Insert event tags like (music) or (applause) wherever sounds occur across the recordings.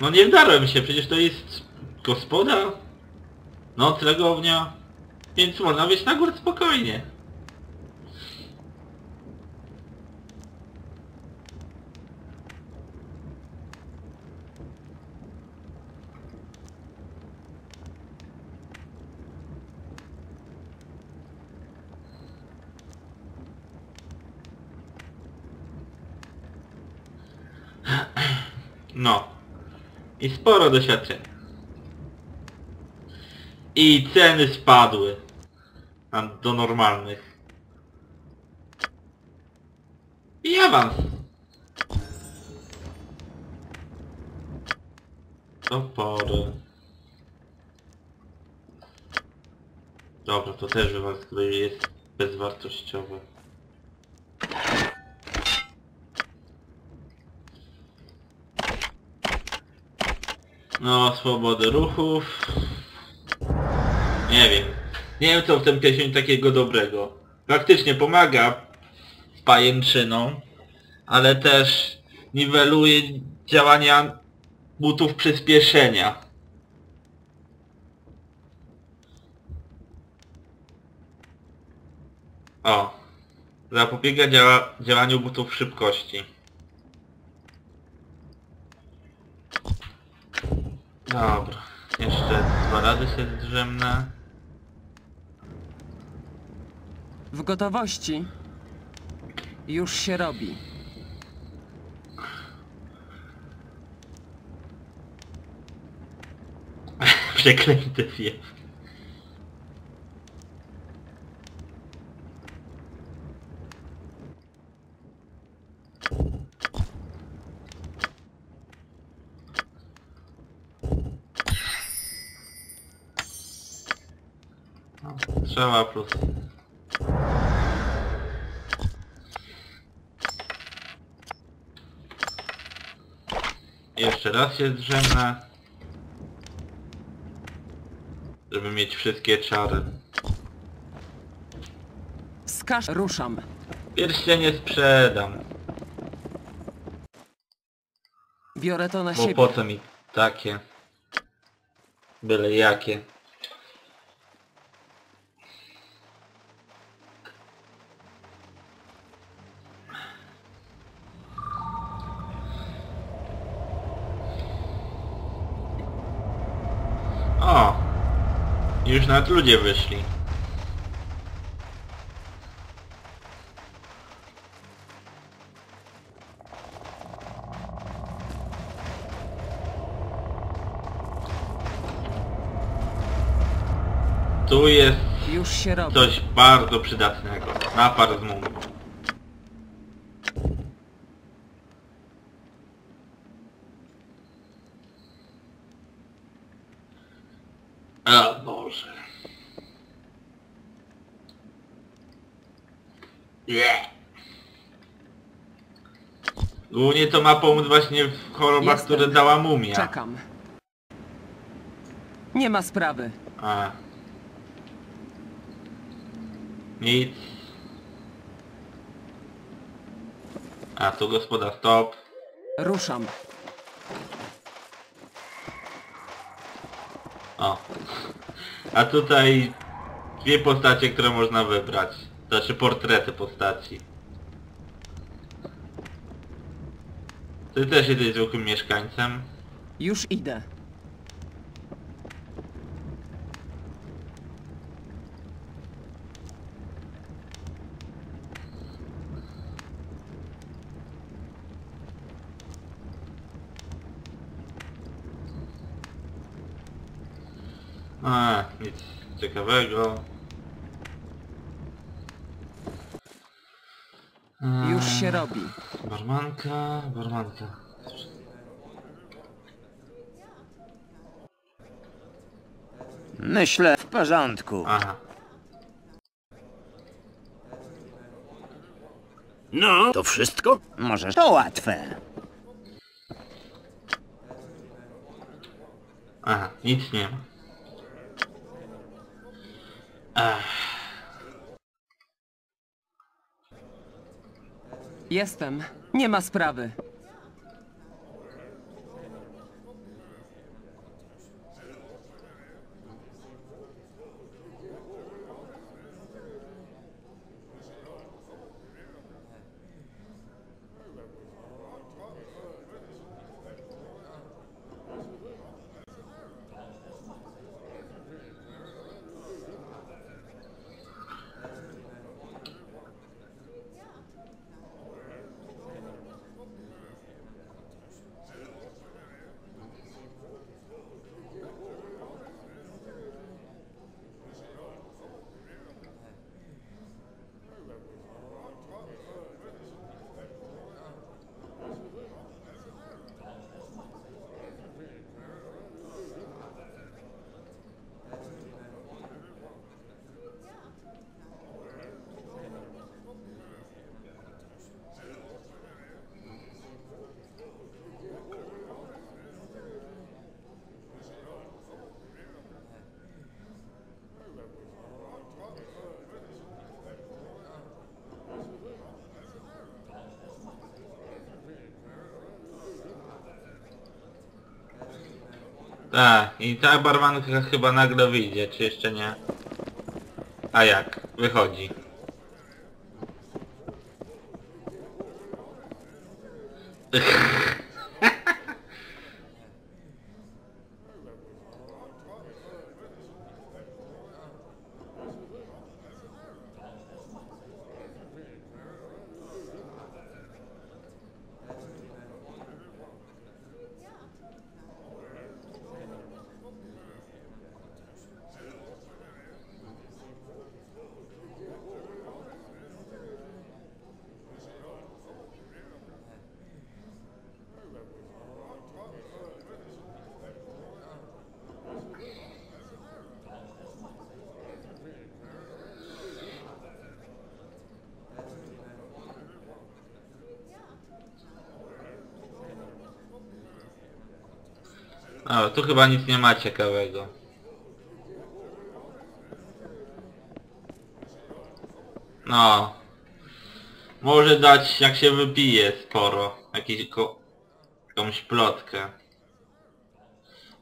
No nie wdarłem się, przecież to jest gospoda, noclegownia, więc można być na górę spokojnie. No. I sporo doświadczenia. I ceny spadły. Do normalnych. I awans. Topory. Dobra, to też wywal, który jest bezwartościowy. No, swobody ruchów. Nie wiem. Nie wiem co w tym pieśni takiego dobrego. Faktycznie pomaga z pajęczyną, ale też niweluje działania butów przyspieszenia. O. Zapobiega działa działaniu butów szybkości. Dobra. Jeszcze dwa razy się zdrzemnę. W gotowości. Już się robi. (laughs) Przeklęty wie. No, Strzała plus. Jeszcze raz się drzemnę. Żeby mieć wszystkie czary. Wskaż, ruszam. Pierścienie sprzedam. Biorę to na Bo siebie. po co mi takie? Byle jakie. O! Już nawet ludzie wyszli. Tu jest Już się robi. coś bardzo przydatnego. Napar z mumii. O Boże. Nie. Głównie to ma pomóc właśnie w chorobach, Jestem. które dała mumia. Czekam. Nie ma sprawy. A. Nic. A tu gospoda stop. Ruszam. O. A tutaj dwie postacie, które można wybrać. Znaczy portrety postaci. Ty też jesteś zwykłym mieszkańcem. Już idę. A, nic ciekawego. Już się robi. Barmanka, barmanka. Myślę w porządku. Aha. No, to wszystko? Może to łatwe. Aha, nic nie ma. Ech, Jestem. Nie ma sprawy. Tak, i ta barmanka chyba nagle wyjdzie, czy jeszcze nie? A jak? Wychodzi. O, tu chyba nic nie ma ciekawego. No. Może dać jak się wypije sporo. Jakiś jakąś plotkę.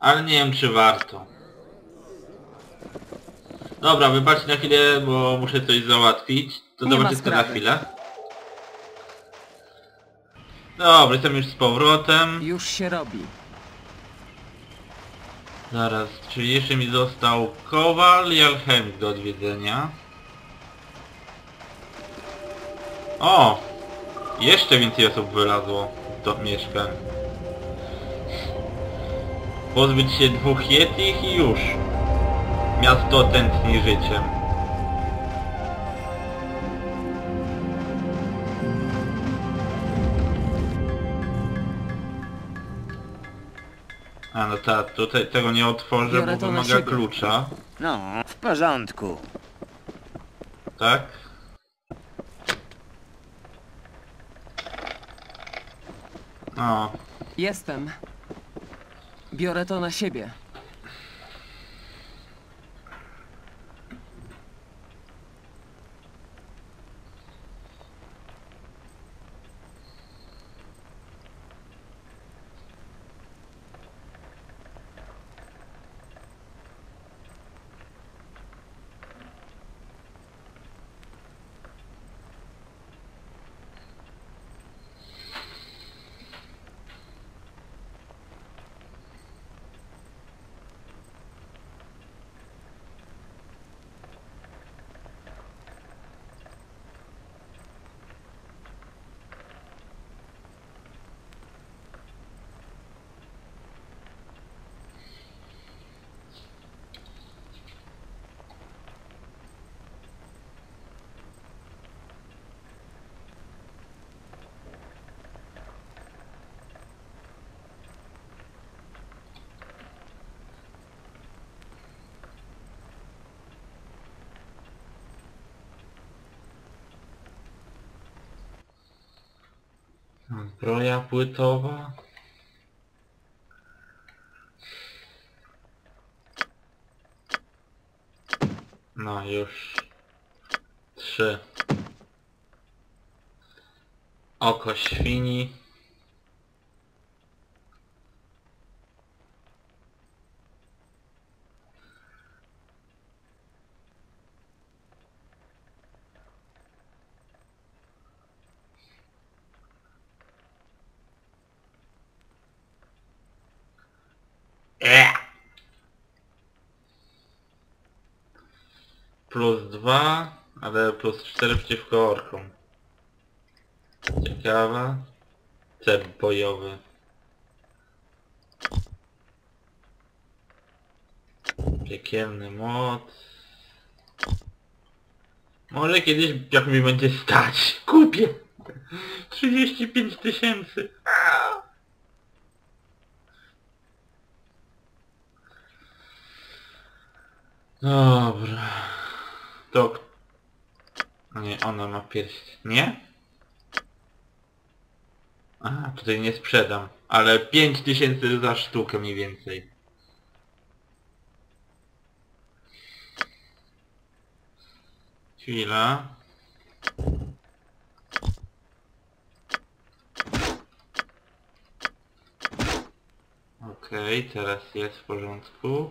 Ale nie wiem czy warto. Dobra, wybaczcie na chwilę, bo muszę coś załatwić. To Nie zobaczycie to sprawy. chwilę. Dobra, jestem już z powrotem. Już się robi. Zaraz, czyli jeszcze mi został Kowal i Alchemik do odwiedzenia. O! Jeszcze więcej osób wylazło do mieszkań. Pozbyć się dwóch Yetich i już. Miasto tętni życiem. A no tak, tutaj tego nie otworzę, Biorę bo to na wymaga siebie. klucza. No, w porządku. Tak? O, Jestem. Biorę to na siebie. Zbroja płytowa. No już. Trzy. Oko świni. 2, ale plus 4 przeciwko orkom. Ciekawe. Cep bojowy. Piekielny mod. Może kiedyś jak mi będzie stać. Kupię! 35 tysięcy. Dobra. Nie, ona ma pierścień. Nie? A, tutaj nie sprzedam. Ale 5000 za sztukę mniej więcej. Chwila. Okej, teraz jest w porządku.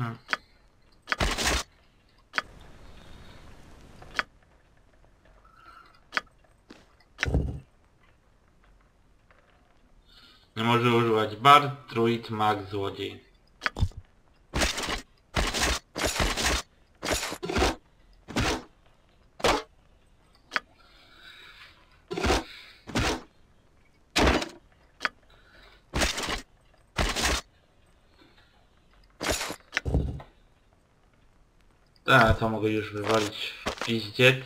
Nie może używać bar, druid, mag, złodziej. Tak, to mogę już wywalić w piździec.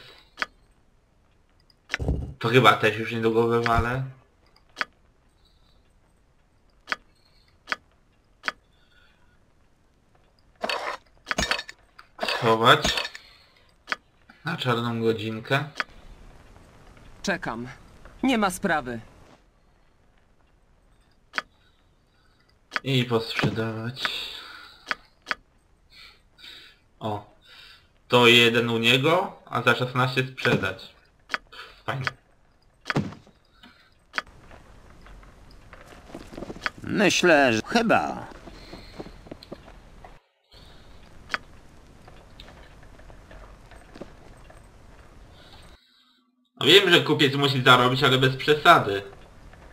To chyba też już niedługo wywalę. Schować. Na czarną godzinkę. Czekam. Nie ma sprawy. I posprzedawać. O. To jeden u niego, a za 16 sprzedać. Fajnie. Myślę, że chyba. No wiem, że kupiec musi zarobić, ale bez przesady.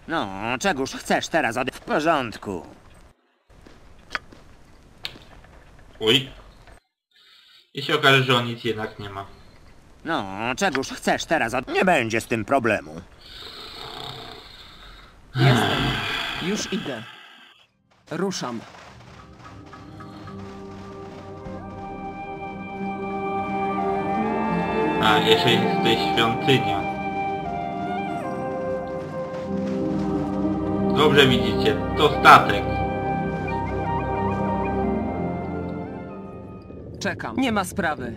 No, czegóż chcesz teraz od... W porządku. Uj. I się okaże, że on nic jednak nie ma. No, czegóż chcesz teraz od... Nie będzie z tym problemu. Jestem. Już idę. Ruszam. A, jeszcze jest tutaj świątynia. Dobrze widzicie, to statek. Czekam. Nie ma sprawy.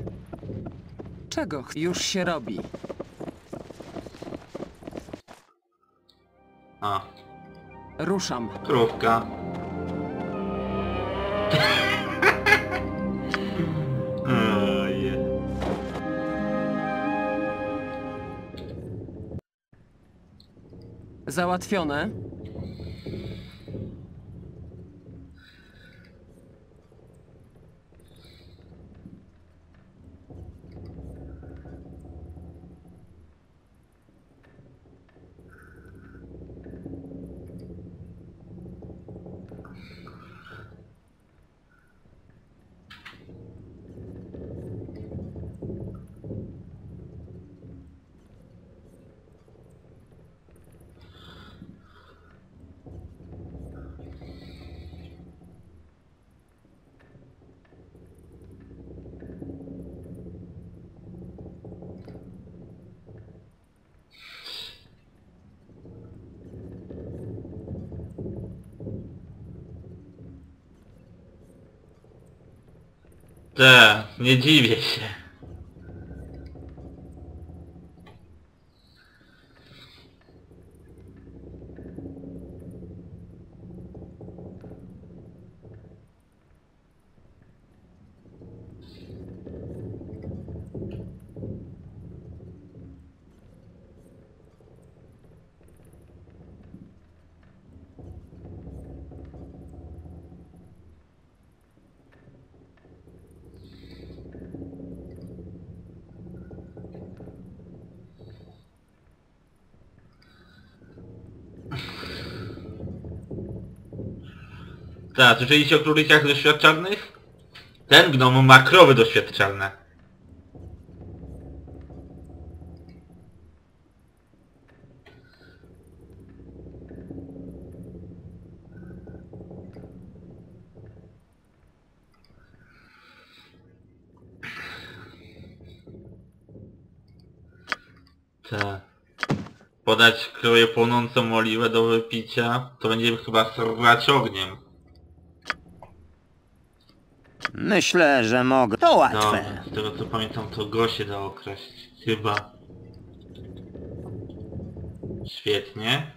Czego ch- już się robi? A, Ruszam. krówka. Ojej. Załatwione. Te, nie dziwię Tak, słyszeliście o króliciach doświadczalnych? Ten gnom ma krowy doświadczalne. Tak. Podać kroję płonącą oliwę do wypicia, to będzie chyba srać ogniem. Myślę, że mogę. To łatwe. Dobra, z tego co pamiętam to go się da okraść. Chyba. Świetnie.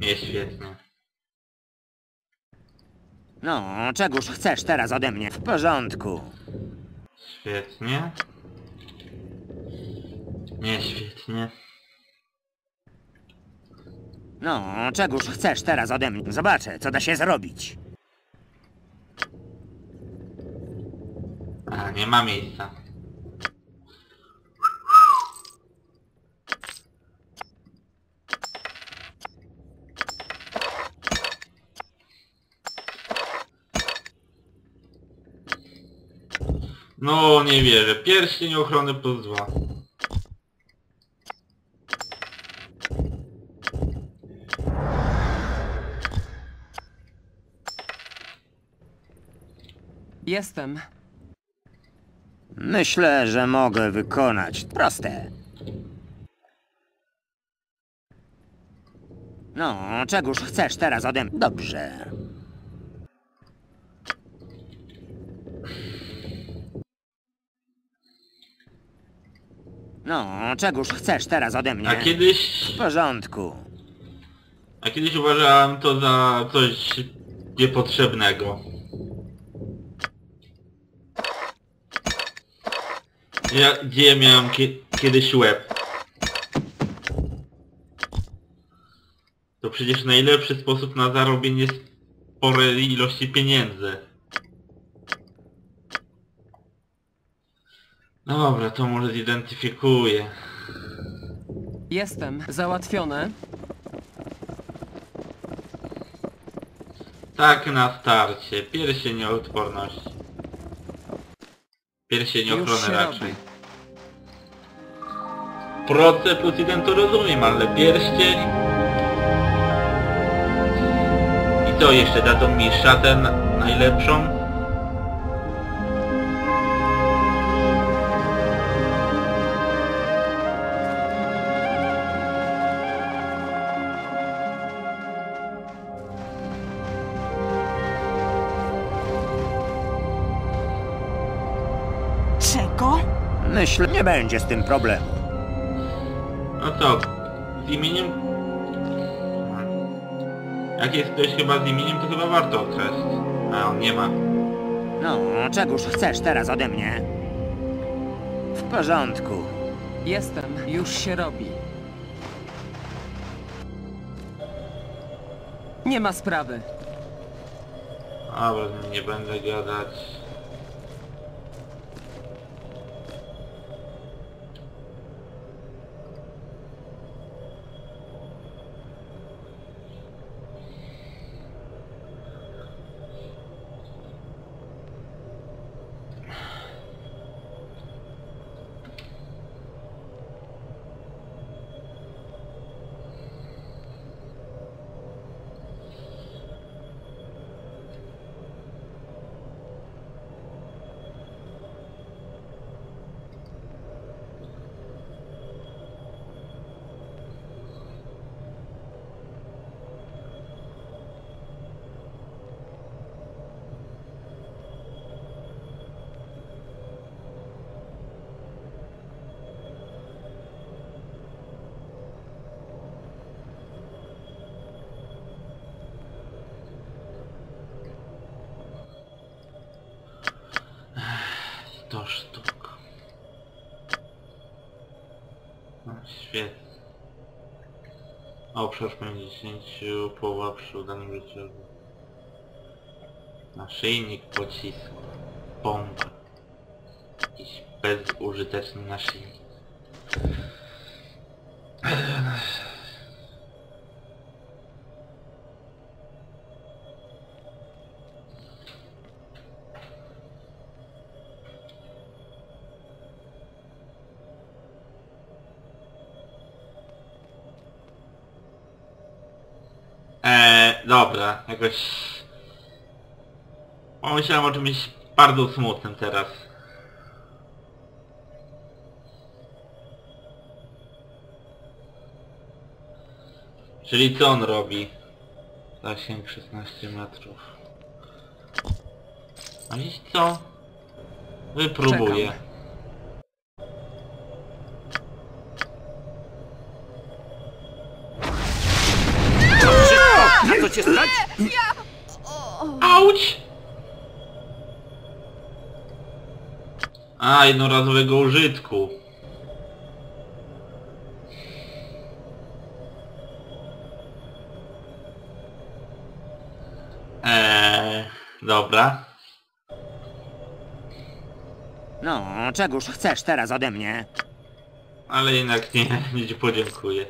Nie świetnie. No, czegóż chcesz teraz ode mnie? W porządku. Świetnie. Nie świetnie. No, czegóż chcesz teraz ode mnie? Zobaczę, co da się zrobić. A, nie ma miejsca. No, nie wierzę. Pierścień ochrony plus dwa. Jestem. Myślę, że mogę wykonać. Proste. No, czegóż chcesz teraz ode mnie? Dobrze. No, czegóż chcesz teraz ode mnie? A kiedyś... W porządku. A kiedyś uważałem to za coś niepotrzebnego. Ja, gdzie ja miałem kie, kiedyś łeb? To przecież najlepszy sposób na zarobienie sporej ilości pieniędzy. No dobra, to może zidentyfikuję. Jestem. Załatwione. Tak na starcie. Pierścień odporności. Pierścień Już ochrony się raczej. robi. Proce plus jeden to rozumiem, ale pierścień... I co jeszcze? Dadzą mi szatę na- najlepszą? Myślę, nie będzie z tym problemu. No co? Z imieniem... Jak jest ktoś chyba z imieniem, to chyba warto okraść. A on nie ma. No, czegóż chcesz teraz ode mnie? W porządku. Jestem. Już się robi. Nie ma sprawy. Nim nie będę gadać. Świetnie. Obszar 50, połowa przy udanym życiu. Naszyjnik pocisku. Pompa. Jakiś bezużyteczny naszyjnik. Dobra, jakoś... Pomyślałem o czymś bardzo smutnym teraz. Czyli co on robi? Zasięg 16 metrów. A wiesz co? Wypróbuję. Auć! A, jednorazowego użytku. Eee, dobra. No, czegoż chcesz teraz ode mnie? Ale jednak nie, nie ci podziękuję.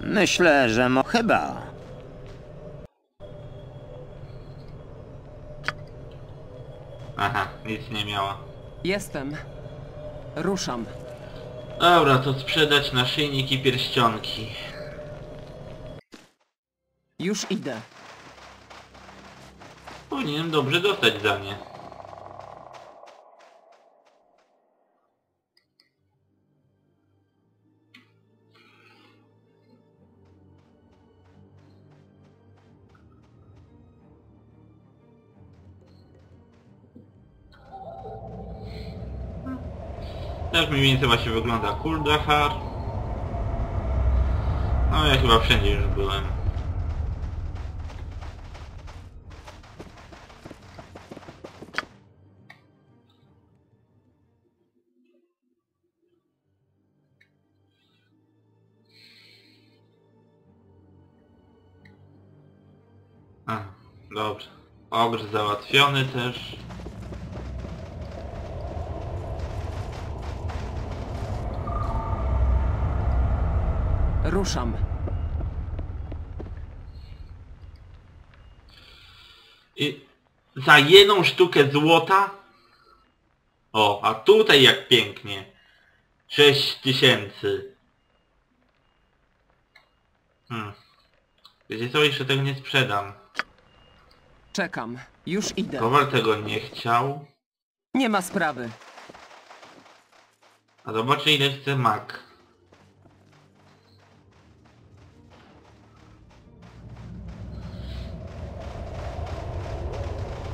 Myślę, że mo... chyba. Aha, nic nie miała. Jestem. Ruszam. Dobra, to sprzedać naszyjnik i pierścionki. Już idę. Powinienem dobrze dostać za nie. Tak mniej więcej właśnie wygląda Kuldahar. No ja chyba wszędzie już byłem. A, dobrze. Ogr załatwiony też. Ruszam. I za jedną sztukę złota? O, a tutaj jak pięknie. 6 tysięcy. Hmm. Wiecie co, jeszcze tego nie sprzedam. Czekam. Już idę. Kowal tego nie chciał. Nie ma sprawy. A zobaczę ile chce mak.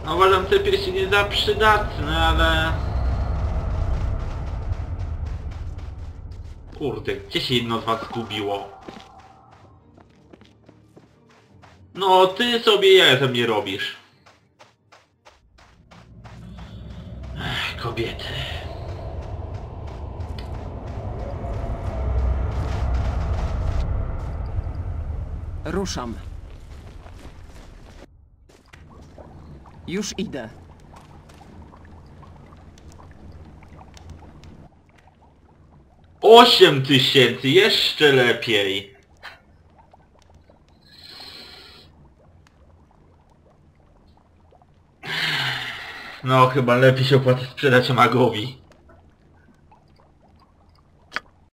No uważam te pierścienie za przydatne, ale... Kurde, gdzie się jedno z was zgubiło? No ty sobie ja ze mnie robisz. Ech, kobiety. Ruszam. Już idę. Osiem tysięcy, jeszcze lepiej. No, chyba lepiej się opłaca sprzedać magowi.